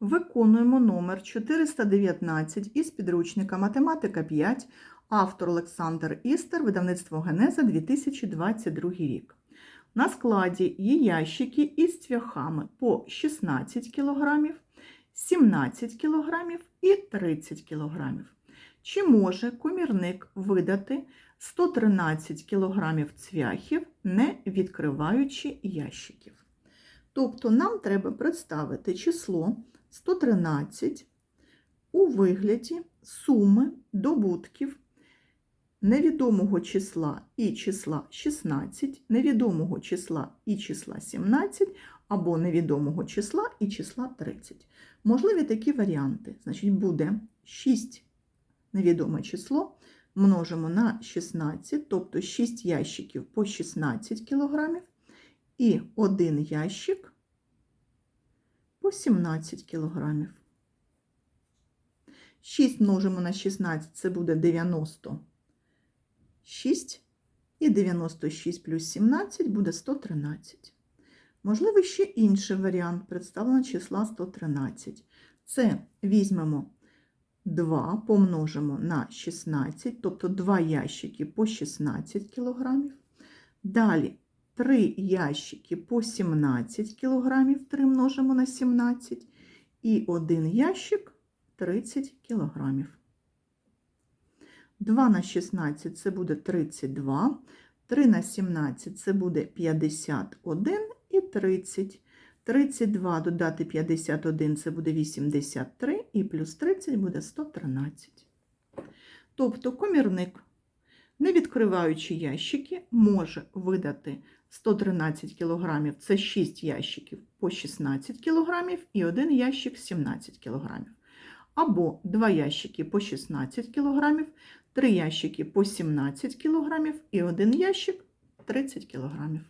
Виконуємо номер 419 із підручника Математика 5, автор Олександр Істер, видавництво Генеза 2022 рік. На складі є ящики із цвяхами по 16 кг, 17 кг і 30 кг. Чи може комірник видати 113 кг цвяхів, не відкриваючи ящиків? Тобто нам треба представити число 113 у вигляді суми добутків невідомого числа і числа 16, невідомого числа і числа 17, або невідомого числа і числа 30. Можливі такі варіанти. Значить, буде 6 невідоме число множимо на 16, тобто 6 ящиків по 16 кг, і один ящик по 17 кг. 6 множимо на 16 це буде 96, і 96 плюс 17 буде 113. Можливо, ще інший варіант представлення числа 113. Це візьмемо 2, помножимо на 16, тобто 2 ящики по 16 кг. Далі 3 ящики по 17 кг, 3 множимо на 17, і один ящик 30 кг. 2 на 16 це буде 32, 3 на 17 це буде 51 і 30. 32 додати 51 це буде 83, і плюс 30 буде 113. Тобто комірник, не відкриваючи ящики, може видати 113 кг це 6 ящиків по 16 кг і один ящик 17 кг. Або 2 ящики по 16 кг, 3 ящики по 17 кг і один ящик 30 кг.